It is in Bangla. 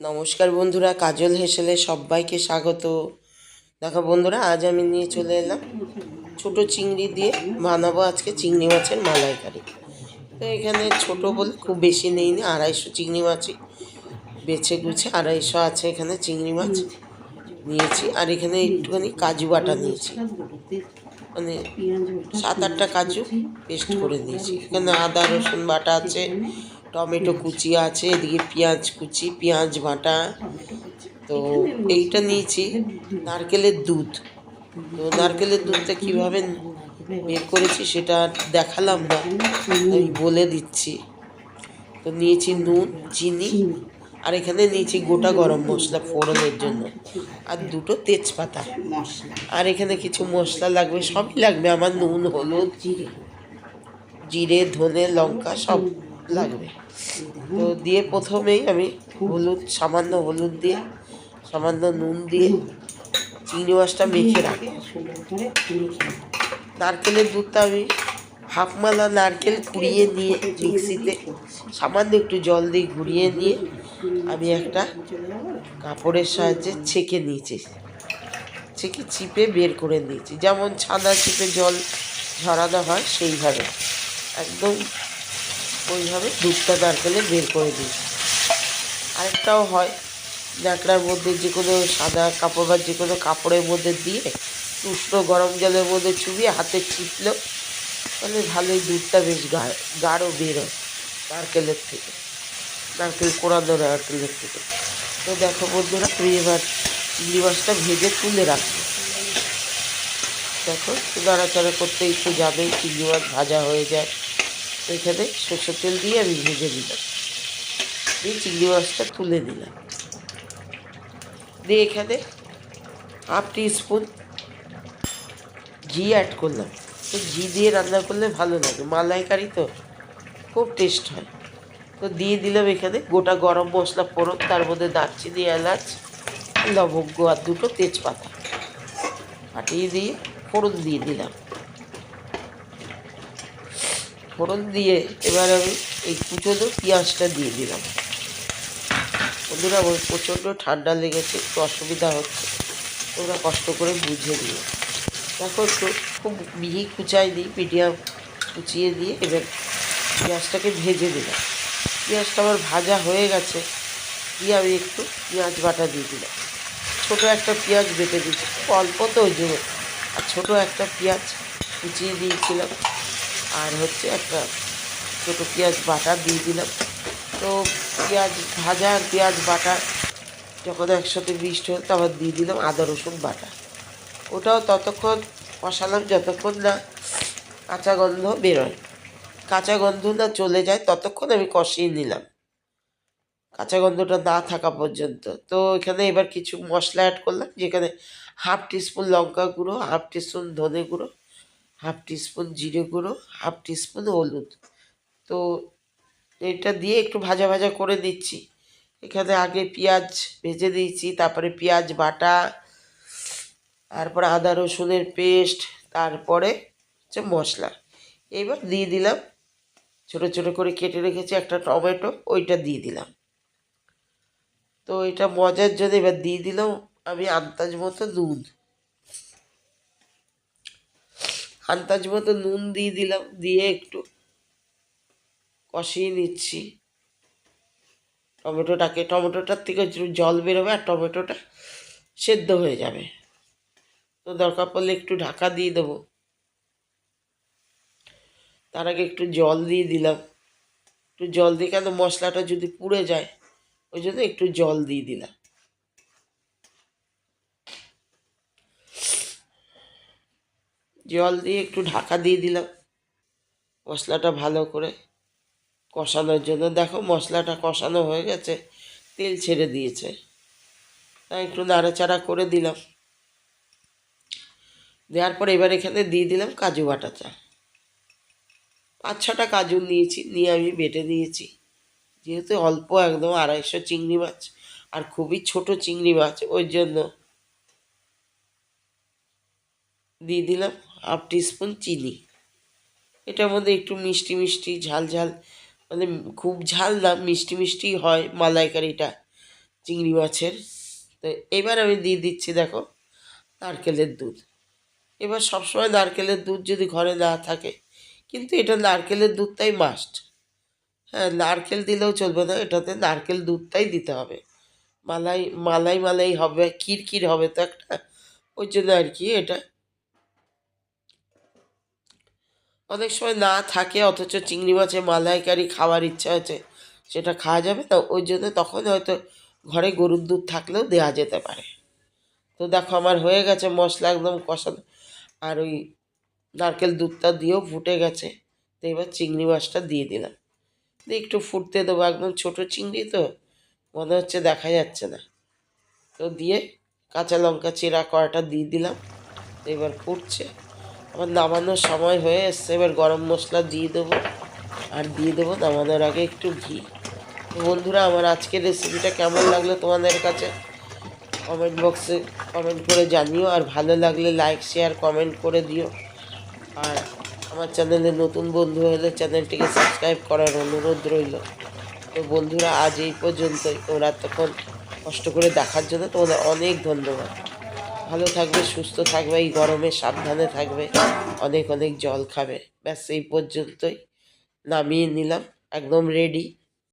নমস্কার বন্ধুরা, কাজল হেসেলে সবাইকে স্বাগত। দেখো বন্ধুরা, আজ আমি নিয়ে চলে এলাম ছোট চিংড়ি দিয়ে বানাবো আজকে চিংড়ি মাছের মালাইকারি। তো এখানে ছোট বলে খুব বেশি নেই নি, আড়াইশো চিংড়ি মাছই বেছে গুছে আড়াইশো আছে এখানে চিংড়ি মাছ নিয়েছি। আর এখানে একটুখানি কাজু বাটা নিয়েছি। মানে সাত আটটা কাজু পেস্ট করে নিয়েছি। এখানে আদা, রসুন বাটা আছে টমেটো কুচি আছে এদিকে পেঁয়াজ কুচি পেঁয়াজ বাটা। তো এইটা নিয়েছি। নারকেলের দুধ। তো নারকেলের দুধটা কীভাবে বের করেছি সেটা দেখালাম না আমি বলে দিচ্ছি। তো নিয়েছি নুন চিনি আর এখানে নিয়েছি গোটা গরম মশলা ফোড়নের জন্য। আর দুটো তেজপাতা। আর এখানে কিছু মশলা লাগবে সবই লাগবে আমার নুন হলুদ জিরে। জিরে ধনে লঙ্কা সব লাগবে। তো দিয়ে প্রথমেই আমি হলুদ, সামান্য হলুদ দিয়ে, সামান্য নুন দিয়ে চিংড়ি মাছটা মেখে রাখি। নারকেলের দুধটা আমি হাফ মালা নারকেল কুড়িয়ে নিয়ে মিক্সিতে সামান্য একটু জল দিয়ে ঘুরিয়ে নিয়ে আমি একটা কাপড়ের সাহায্যে ছেঁকে নিয়েছি। ছেঁকে চিপে বের করে নিয়েছি। যেমন ছাদা চিপে জল ঝরানো হয় সেইভাবে। একদম ওইভাবে দুধটা নারকেলে বের করে দিই। আরেকটাও হয় ন্যাকড়ার মধ্যে যে কোনো সাদা কাপড় বা যে কোনো কাপড়ের মধ্যে দিয়ে উষ্ণ গরম জলের মধ্যে চুবিয়ে হাতে চিপলেও মানে ভালোই দুধটা বেশ গাঢ় গাঢ় বেরোয় নারকেলের থেকে, নারকেল কোরানো নারকেলের থেকে। তো দেখো বন্ধুরা, আমি এবার চিংড়ি মাছটা ভেজে তুলে রাখব। দেখো নাড়াচাড়া করতে একটু যাবেই, চিংড়ি মাছ ভাজা হয়ে যায়। এখানে সরষের তেল দিয়ে আমি ভেজে দিলাম দিয়ে চিংড়ি মাছটা তুলে দিলাম দিয়ে এখানে হাফ স্পুন ঘি অ্যাড করলাম। তো ঘি দিয়ে রান্না করলে ভালো লাগে। মালাইকারি তো খুব টেস্ট হয়। তো দিয়ে দিলাম এখানে গোটা গরম মশলা ফোড়ন, তার মধ্যে দারচিনি, এলাচ, লবঙ্গ আর দুটো তেজপাতা। ফাটিয়ে দিয়ে ফোড়ন দিয়ে দিলাম। ফোড়ন দিয়ে এবার আমি এই কুচোনো পেঁয়াজটা দিয়ে দিলাম। বন্ধুরা, আমার প্রচণ্ড ঠান্ডা লেগেছে, একটু অসুবিধা হচ্ছে। তোমরা কষ্ট করে বুঝে দিও দেখো একটু, খুব মিহি কুচাই দিই, মিডিয়াম কুচিয়ে দিয়ে এবার পেঁয়াজটাকে ভেজে দিলাম। পেঁয়াজটা আমার ভাজা হয়ে গেছে, দিয়ে আমি একটু পেঁয়াজ বাটা দিয়ে দিলাম। ছোটো একটা পেঁয়াজ বেটে দিচ্ছি অল্প তো ওই জন্য। আর ছোটো একটা পেঁয়াজ কুচিয়ে দিয়েছিলাম। আর হচ্ছে একটা ছোটো পেঁয়াজ বাটা দিয়ে দিলাম। তো পেঁয়াজ, ভাজা আর পেঁয়াজ বাটা যখন একসাথে মিক্সড হল তারপর দিয়ে দিলাম আদা, রসুন বাটা। ওটাও ততক্ষণ কষালাম যতক্ষণ না কাঁচা গন্ধ বেরোয়। কাঁচা গন্ধ না চলে যায় ততক্ষণ আমি কষিয়ে নিলাম। কাঁচা গন্ধটা না থাকা পর্যন্ত। তো এখানে এবার কিছু মশলা অ্যাড করলাম, যেখানে হাফ টিস্পুন লঙ্কা গুঁড়ো, হাফ টিস্পুন ধনে গুঁড়ো হাফ টিস্পুন জিরে গুঁড়ো, হাফ টিস্পুন হলুদ। তো এটা দিয়ে একটু ভাজা ভাজা করে দিচ্ছি। এখানে আগে পেঁয়াজ ভেজে দিয়েছি, তারপরে পেঁয়াজ বাটা, তারপরে আদা রসুনের পেস্ট, তারপরে হচ্ছে মশলা। এইবার দিয়ে দিলাম, ছোটো ছোটো করে কেটে রেখেছি একটা টমেটো, ওইটা দিয়ে দিলাম। তো এটা মজার জন্য এবার দিয়ে দিলাম আমি আন্দাজ মতো নুন আন্দাজ মতো নুন দিয়ে দিলাম, দিয়ে একটু কষিয়ে নিচ্ছি। টমেটোটাকে, টমেটোটার থেকে জল বেরোবে আর টমেটোটা সেদ্ধ হয়ে যাবে। তো দরকার পড়লে একটু ঢাকা দিয়ে দেবো। তার আগে একটু জল দিয়ে দিলাম। একটু জল দিয়ে, কেন মশলাটা যদি পুড়ে যায়, ওই জন্য একটু জল দিয়ে দিলাম। জল দিয়ে একটু ঢাকা দিয়ে দিলাম। মশলাটা ভালো করে কষানোর জন্য। দেখো মশলাটা কষানো হয়ে গেছে, তেল ছেড়ে দিয়েছে। তাই একটু নাড়াচাড়া করে দিলাম। দেওয়ার পর এবার এখানে দিয়ে দিলাম কাজু বাটাটা পাঁচ ছটা কাজু নিয়েছি, নিয়ে আমি বেটে দিয়েছি। যেহেতু অল্প একদম আড়াইশো চিংড়ি মাছ আর খুবই ছোট চিংড়ি মাছ, ওই জন্য দিয়ে দিলাম। হাফ টিস্পুন চিনি। এটার মধ্যে একটু মিষ্টি মিষ্টি ঝাল ঝাল মানে খুব ঝাল না, মিষ্টি মিষ্টি হয় মালাইকারিটা, চিংড়ি মাছের। তো এবার আমি দিয়ে দিচ্ছি দেখো, নারকেলের দুধ। এবার সবসময় নারকেলের দুধ যদি ঘরে না থাকে, কিন্তু এটা নারকেলের দুধটাই মাস্ট হ্যাঁ নারকেল দিলেও চলবে না, এটাতে নারকেল দুধটাই দিতে হবে। মালাই মালাই মালাই হবে ক্ষীর হবে তো একটা, ওই জন্য আর কি এটা অনেক সময় না থাকে, অথচ চিংড়ি মাছে মালাইকারি খাওয়ার ইচ্ছা আছে সেটা খাওয়া যাবে না। ওই জন্য তখন হয়তো ঘরে গরুর দুধ থাকলেও দেওয়া যেতে পারে। তো দেখো, আমার হয়ে গেছে মশলা একদম কষানো, আর ওই নারকেল দুধটা দিয়েও ফুটে গেছে। তো এবার চিংড়ি মাছটা দিয়ে দিলাম। দিয়ে একটু ফুটতে দেবো, একদম ছোটো চিংড়ি তো, মনে হচ্ছে দেখা যাচ্ছে না। তো দিয়ে কাঁচা লঙ্কা চিরা কড়াটা দিয়ে দিলাম। এবার ফুটছে। আমার নামানোর সময় হয়ে এসছে, এবার গরম মশলা দিয়ে দেবো। আর দিয়ে দেবো নামানোর আগে একটু ঘি। বন্ধুরা, আমার আজকের রেসিপিটা কেমন লাগল তোমাদের কাছে? কমেন্ট বক্সে কমেন্ট করে জানিও, আর ভালো লাগলে লাইক শেয়ার কমেন্ট করে দিও। আর আমার চ্যানেলে নতুন বন্ধু হলে চ্যানেলটিকে সাবস্ক্রাইব করার অনুরোধ রইল। তো বন্ধুরা, আজ এই পর্যন্তই। তোমরা তখন কষ্ট করে দেখার জন্য তোমাদের অনেক ধন্যবাদ। ভালো থাকবে, সুস্থ থাকবে, এই গরমে সাবধানে থাকবে, অনেক অনেক জল খাবে। ব্যাস, এই পর্যন্তই। নামিয়ে নিলাম, একদম রেডি